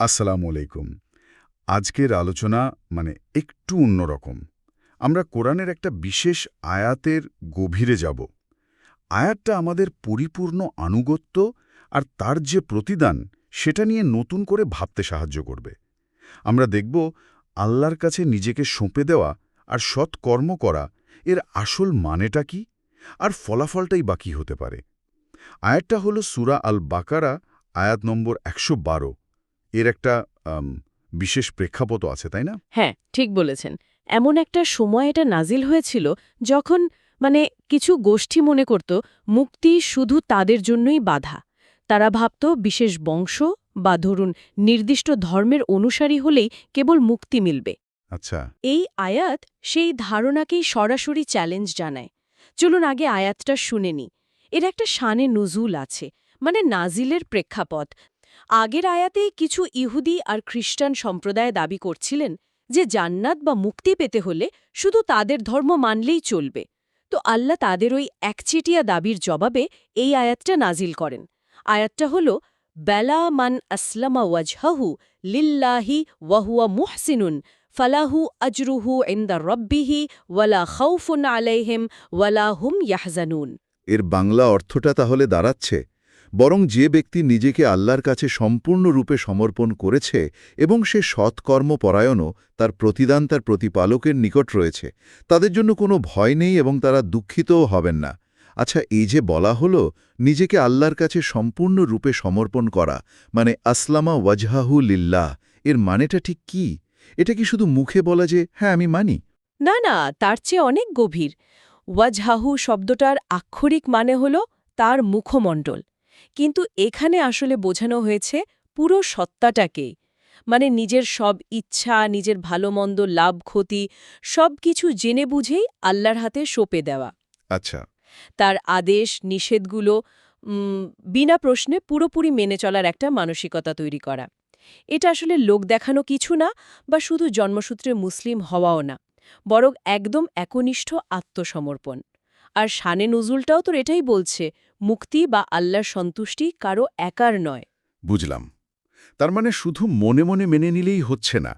আসসালামু আলাইকুম আজকের আলোচনা মানে একটু অন্যরকম আমরা কোরআনের একটা বিশেষ আয়াতের গভীরে যাব। আয়াতটা আমাদের পরিপূর্ণ আনুগত্য আর তার যে প্রতিদান, সেটা নিয়ে নতুন করে ভাবতে সাহায্য করবে। আমরা দেখব আল্লাহর কাছে নিজেকে সঁপে দেওয়া আর সৎ কর্ম করা এর আসল মানেটা কি আর ফলাফলটাই বাকি হতে পারে। আয়াতটা হলো সুরা আল বাকারা আয়াত নম্বর একশো বারো। এর একটা বিশেষ প্রেক্ষাপট আছে তাই না? হ্যাঁ ঠিক বলেছেন। এমন একটা সময় এটা নাজিল হয়েছিল যখন মানে কিছু গোষ্ঠী মনে করত মুক্তি শুধু তাদের জন্যই বাধা। তারা ভাবত বিশেষ বংশ বা ধরুন নির্দিষ্ট ধর্মের অনুসারী হলেই কেবল মুক্তি মিলবে। আচ্ছা। এই আয়াত সেই ধারণাকেই সরাসরি চ্যালেঞ্জ জানায়। চলুন আগে আয়াতটা শুনে নি এর একটা শানে নজুল আছে মানে নাজিলের প্রেক্ষাপট। আগের আয়াতেই কিছু ইহুদি আর খ্রিস্টান সম্প্রদায় দাবি করছিলেন যে জান্নাত বা মুক্তি পেতে হলে শুধু তাদের ধর্ম মানলেই চলবে। তো আল্লাহ তাদের ওই একচেটিয়া দাবির জবাবে এই আয়াতটা নাজিল করেন। আয়াতটা হল, বেলা মান আসলামা ওয়াজহাহু লিল্লাহি ওয়াহুয়া মুহসিনুন, ফালাহু আজরুহু ইন্দা রব্বিহি ওয়ালা খাউফুন আলাইহিম ওয়ালা হুম ইয়াহজানুন। এর বাংলা অর্থটা তাহলে দাঁড়াচ্ছে বরং যে ব্যক্তি নিজেকে আল্লাহর কাছে সম্পূর্ণরূপে সমর্পণ করেছে এবং সে সৎকর্মপরায়ণও তার প্রতিদান তার প্রতিপালকের নিকট রয়েছে, তাদের জন্য কোনো ভয় নেই এবং তারা দুঃখিতও হবেন না। আচ্ছা এই যে বলা হলো, নিজেকে আল্লাহর কাছে সম্পূর্ণরূপে সমর্পণ করা মানে আসলামা ওয়াজহাহু লিল্লাহ, এর মানেটা ঠিক কি? এটা কি শুধু মুখে বলা যে হ্যাঁ আমি মানি না না, তার চেয়ে অনেক গভীর। ওয়াজহাহু শব্দটার আক্ষরিক মানে হল তার মুখমণ্ডল। কিন্তু এখানে আসলে বোঝানো হয়েছে পুরো সত্তাটাকে। মানে নিজের সব ইচ্ছা নিজের ভালোমন্দ লাভ ক্ষতি সব কিছু জেনে বুঝেই আল্লাহর হাতে সঁপে দেওয়া। আচ্ছা। তার আদেশ নিষেধগুলো বিনা প্রশ্নে পুরোপুরি মেনে চলার একটা মানসিকতা তৈরি করা। এটা আসলে লোক দেখানো কিছু না বা শুধু জন্মসূত্রে মুসলিম হওয়াও না বরং একদম একনিষ্ঠ আত্মসমর্পণ। আর শানে নজুলটাও তো এটাই বলছে মুক্তি বা আল্লাহর সন্তুষ্টি কারও একার নয়। বুঝলাম। তার মানে শুধু মনে মনে মেনে নিলেই হচ্ছে না।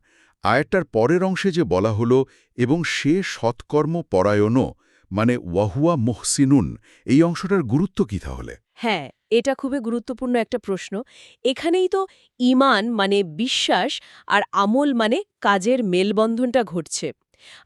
আয়াতটার পরের অংশে যে বলা হলো এবং সে সৎকর্ম পরায়ণও মানে ওয়াহুয়া মোহসিনুন এই অংশটার গুরুত্ব কি তাহলে? হ্যাঁ এটা খুবই গুরুত্বপূর্ণ একটা প্রশ্ন। এখানেই তো ইমান মানে বিশ্বাস আর আমল মানে কাজের মেলবন্ধনটা ঘটছে।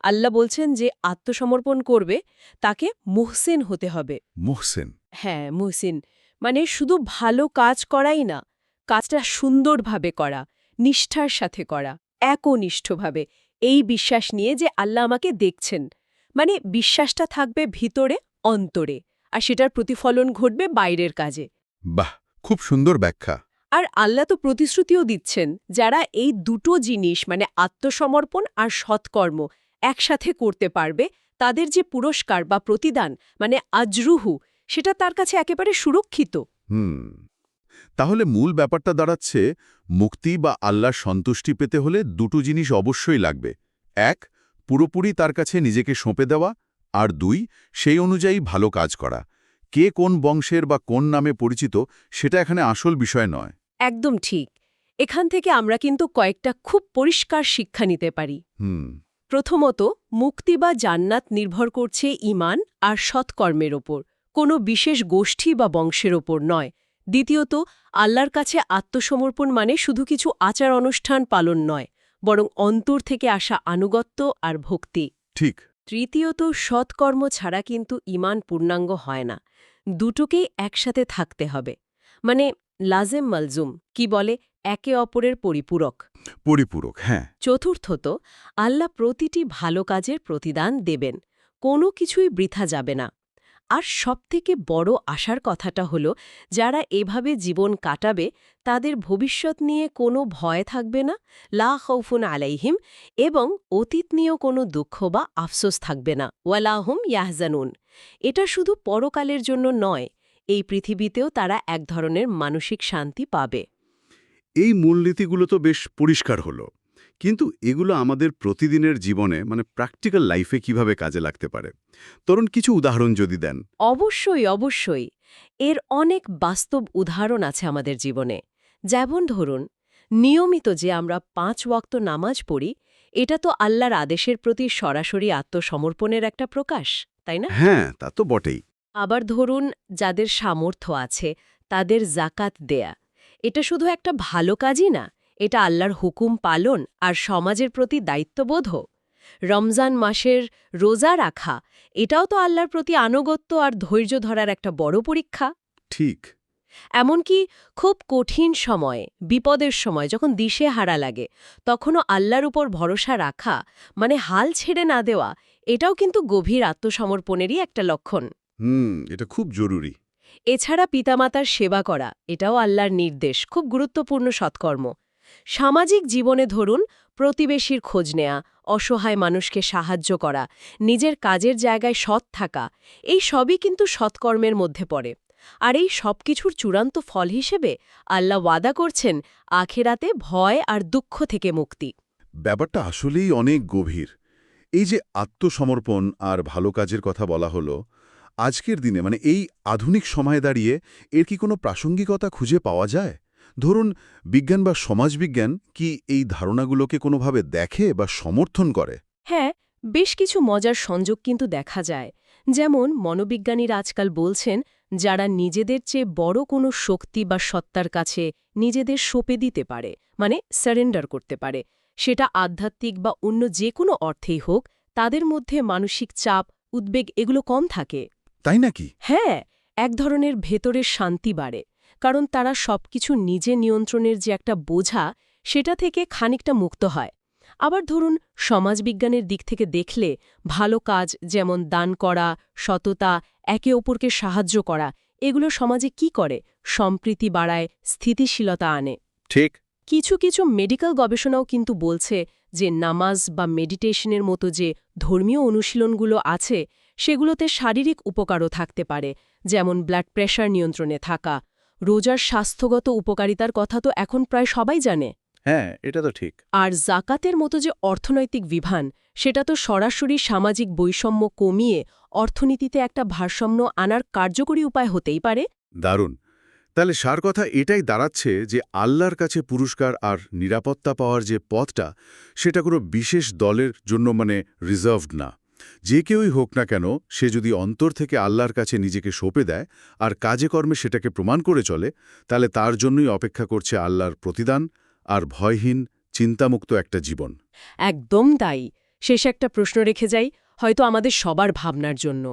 আল্লাহ বলছেন যে আত্মসমর্পণ করবে তাকে মুহসিন হতে হবে। মোহসেন? হ্যাঁ মুহসিন। মানে শুধু ভালো কাজ করাই না কাজটা সুন্দরভাবে করা নিষ্ঠার সাথে করা একনিষ্ঠভাবে। এই বিশ্বাস নিয়ে যে আল্লাহ আমাকে দেখছেন মানে বিশ্বাসটা থাকবে ভিতরে অন্তরে। আর সেটার প্রতিফলন ঘটবে বাইরের কাজে। বাহ খুব সুন্দর ব্যাখ্যা। আর আল্লাহ তো প্রতিশ্রুতিও দিচ্ছেন যারা এই দুটো জিনিস মানে আত্মসমর্পণ আর সৎকর্ম একসাথে করতে পারবে তাদের যে পুরস্কার বা প্রতিদান মানে আজরুহু সেটা তার কাছে একেবারে সুরক্ষিত। হুম তাহলে মূল ব্যাপারটা দাঁড়াচ্ছে মুক্তি বা আল্লাহর সন্তুষ্টি পেতে হলে দুটো জিনিস অবশ্যই লাগবে। এক পুরোপুরি তার কাছে নিজেকে সঁপে দেওয়া আর দুই সেই অনুযায়ী ভালো কাজ করা। কে কোন বংশের বা কোন নামে পরিচিত সেটা এখানে আসল বিষয় নয়। একদম ঠিক। এখান থেকে আমরা কিন্তু কয়েকটা খুব পরিষ্কার শিক্ষা নিতে পারি। হুম প্রথমত মুক্তি বা জান্নাত নির্ভর করছে ইমান আর সৎকর্মের ওপর কোনো বিশেষ গোষ্ঠী বা বংশের ওপর নয়। দ্বিতীয়ত আল্লাহর কাছে আত্মসমর্পণ মানে শুধু কিছু আচার অনুষ্ঠান পালন নয় বরং অন্তর থেকে আসা আনুগত্য আর ভক্তি। ঠিক। তৃতীয়ত সৎকর্ম ছাড়া কিন্তু ইমান পূর্ণাঙ্গ হয় না। দুটোকেই একসাথে থাকতে হবে। মানে লাজেম মালজুম কি বলে? একে অপরের পরিপূরক। পরিপূরক হ্যাঁ। চতুর্থত, আল্লাহ প্রতিটি ভালো কাজের প্রতিদান দেবেন, কোনো কিছুই বৃথা যাবে না। আর সবথেকে বড় আশার কথাটা হলো, যারা এভাবে জীবন কাটাবে, তাদের ভবিষ্যৎ নিয়ে কোনো ভয় থাকবে না, লা খৌফুন আলাইহিম, এবং অতীত নিয়েও কোনো দুঃখ বা আফসোস থাকবে না ওয়ালাহুম ইয়াহজানুন। এটা শুধু পরকালের জন্য নয়, এই পৃথিবীতেও তারা এক ধরনের মানসিক শান্তি পাবে। এই মূলনীতিগুলো তো বেশ পরিষ্কার হলো। কিন্তু এগুলো আমাদের প্রতিদিনের জীবনে মানে প্র্যাকটিক্যাল লাইফে কীভাবে কাজে লাগতে পারে? তরুণ কিছু উদাহরণ যদি দেন। অবশ্যই অবশ্যই। এর অনেক বাস্তব উদাহরণ আছে আমাদের জীবনে। যেমন ধরুন নিয়মিত যে আমরা পাঁচ ওয়াক্ত নামাজ পড়ি এটা তো আল্লাহর আদেশের প্রতি সরাসরি আত্মসমর্পণের একটা প্রকাশ তাই না? হ্যাঁ তা তো বটেই। আবার ধরুন যাদের সামর্থ্য আছে তাদের জাকাত দেয়া। এটা শুধু একটা ভালো কাজই না এটা আল্লাহর হুকুম পালন আর সমাজের প্রতি দায়িত্ববোধও রমজান মাসের রোজা রাখা এটাও তো আল্লাহর প্রতি আনুগত্য আর ধৈর্য ধরার একটা বড় পরীক্ষা। ঠিক। এমনকি খুব কঠিন সময়ে বিপদের সময় যখন দিশে হারা লাগে তখনও আল্লাহর উপর ভরসা রাখা মানে হাল ছেড়ে না দেওয়া এটাও কিন্তু গভীর আত্মসমর্পণেরই একটা লক্ষণ। হুম এটা খুব জরুরি। এছাড়া পিতামাতার সেবা করা, এটাও আল্লাহর নির্দেশ, খুব গুরুত্বপূর্ণ সৎকর্ম। সামাজিক জীবনে ধরুন, প্রতিবেশীর খোঁজ নেয়া, অসহায় মানুষকে সাহায্য করা, নিজের কাজের জায়গায় সৎ থাকা, এই সবই কিন্তু সৎকর্মের মধ্যে পড়ে। আর এই সব কিছুর চূড়ান্ত ফল হিসেবে আল্লাহ ওয়াদা করছেন, আখেরাতে ভয় আর দুঃখ থেকে মুক্তি। ব্যাপারটা আসলেই অনেক গভীর। এই যে আত্মসমর্পণ আর ভালো কাজের কথা বলা হলো আজকের দিনে মানে এই আধুনিক সময়ে দাঁড়িয়ে এর কি কোনো প্রাসঙ্গিকতা খুঁজে পাওয়া যায়? ধরুন, বিজ্ঞান বা সমাজবিজ্ঞান কি এই ধারণাগুলোকে কোনোভাবে দেখে বা সমর্থন করে? হ্যাঁ বেশ কিছু মজার সংযোগ কিন্তু দেখা যায়। যেমন, মনোবিজ্ঞানীরা আজকাল বলছেন, যারা নিজেদের চেয়ে বড় কোনো শক্তি বা সত্তার কাছে নিজেদের সঁপে দিতে পারে মানে সারেন্ডার করতে পারে। সেটা আধ্যাত্মিক বা অন্য যে কোনো অর্থেই হোক, তাদের মধ্যে মানসিক চাপ, উদ্বেগ এগুলো কম থাকে। তাই নাকি? হ্যাঁ এক ধরনের ভেতরের শান্তি বাড়ে কারণ তারা সবকিছু নিজে নিয়ন্ত্রণের যে একটা বোঝা সেটা থেকে খানিকটা মুক্ত হয়। আবার ধরুন সমাজবিজ্ঞানের দিক থেকে দেখলে ভালো কাজ যেমন দান করা সততা একে অপরকে সাহায্য করা এগুলো সমাজে কি করে? সম্প্রীতি বাড়ায় স্থিতিশীলতা আনে। ঠিক। কিছু কিছু মেডিকেল গবেষণাও কিন্তু বলছে যে নামাজ বা মেডিটেশনের মতো যে ধর্মীয় অনুশীলনগুলো আছে সেগুলোতে শারীরিক উপকারও থাকতে পারে যেমন ব্লাড প্রেশার নিয়ন্ত্রণে থাকা। রোজার স্বাস্থ্যগত উপকারিতার কথা তো এখন প্রায় সবাই জানে। হ্যাঁ এটা তো ঠিক। আর জাকাতের মতো যে অর্থনৈতিক বিধান সেটা তো সরাসরি সামাজিক বৈষম্য কমিয়ে অর্থনীতিতে একটা ভারসাম্য আনার কার্যকরী উপায় হতেই পারে। দারুণ। তাহলে সার কথা এটাই দাঁড়াচ্ছে যে আল্লাহর কাছে পুরস্কার আর নিরাপত্তা পাওয়ার যে পথটা সেটা কোনো বিশেষ দলের জন্য মানে রিজার্ভড না। যে কেউই হোক না কেন, সে যদি অন্তর থেকে আল্লাহর কাছে নিজেকে সঁপে দেয় আর কাজে কর্মে সেটাকে প্রমাণ করে চলে, তাহলে তার জন্যই অপেক্ষা করছে আল্লাহর প্রতিদান আর ভয়হীন, চিন্তামুক্ত একটা জীবন। একদম তাই। শেষ একটা প্রশ্ন রেখে যাই, হয়তো আমাদের সবার ভাবনার জন্য।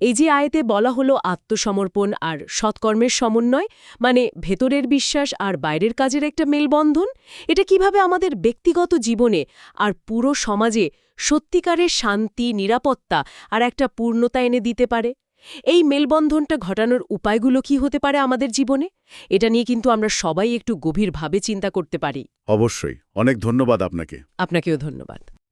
এই যে আয়েতে বলা হলো আত্মসমর্পণ আর সৎকর্মের সমন্বয় মানে ভেতরের বিশ্বাস আর বাইরের কাজের একটা মেলবন্ধন এটা কীভাবে আমাদের ব্যক্তিগত জীবনে আর পুরো সমাজে সত্যিকারের শান্তি নিরাপত্তা আর একটা পূর্ণতা এনে দিতে পারে? এই মেলবন্ধনটা ঘটানোর উপায়গুলো কি হতে পারে আমাদের জীবনে? এটা নিয়ে কিন্তু আমরা সবাই একটু গভীরভাবে চিন্তা করতে পারি। অবশ্যই। অনেক ধন্যবাদ আপনাকে। আপনাকেও ধন্যবাদ।